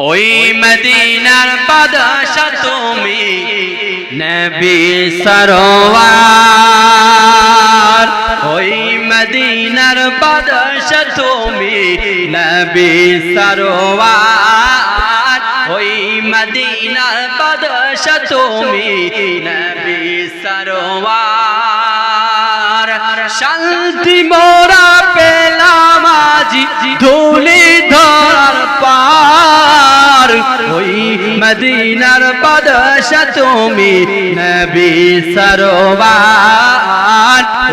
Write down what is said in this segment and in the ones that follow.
ওই মদিনার বাদশা তুমি নবী সরোয়ার। ওই মদিনার বাদশা তুমি নবী সরোয়ার। ওই মদিনার বাদশা তুমি নবী সরোয়ার। শান্তি মোরা মদিনার বাদশা তুমি নবী সরোয়ার।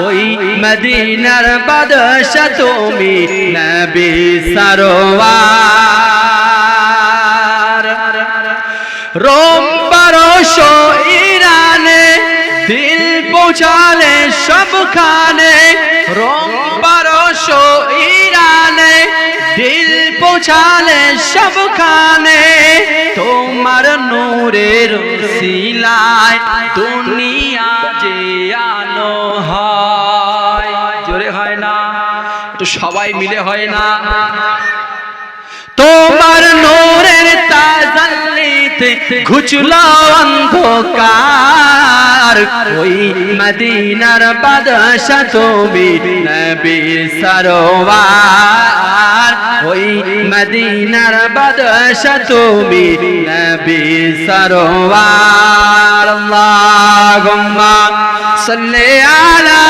ওই মদিনার বাদশা তুমি নবী সরোয়ার। রোম বারোশো ইরানে দিল পৌঁছালে সবখানে। রোম বারোশো পৌঁছালে সবখানে তোমার নূরের শিলায় দুনিয়া যে আলো হয়। জোরে হয় না? একটু সবাই মিলে হয় না? তোমার নোরের তাজাল্লিতে ঘুচলো অন্ধকার। ওই মদিনার বাদশা তুমি নবী সরোয়ার। ওই মদিনার বাদশ তুমি নবী সরোয়ার। আল্লাহুম্মা সাল্লি আলা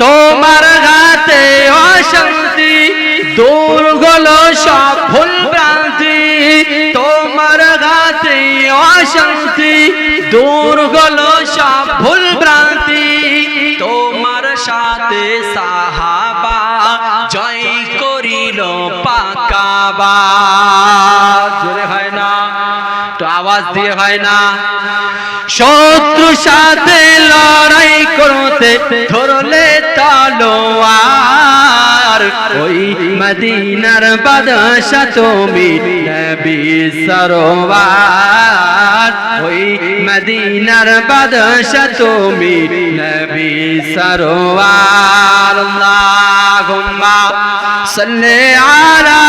তোমার গাতে অশান্তি দূর গলো সব ভুল অশান্তি দূর সব ভুল ভ্রান্তি। তোমার সাথে সাহাবা, জয় করিল পাকাবা। জোরে হয় না তো আওয়াজ দিয়ে হয় না। শত্রু সাথে লড়াই করতে ধরলে তলোয়ার ওই মদিনার বাদশা তুমি নবী সরোয়ার। ওই মদিনার বাদশা তুমি নবী সরোয়ার। আল্লাহুম্মা সাল্লি আলা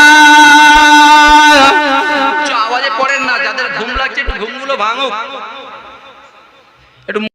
ঘুম ভাঙুক। একটু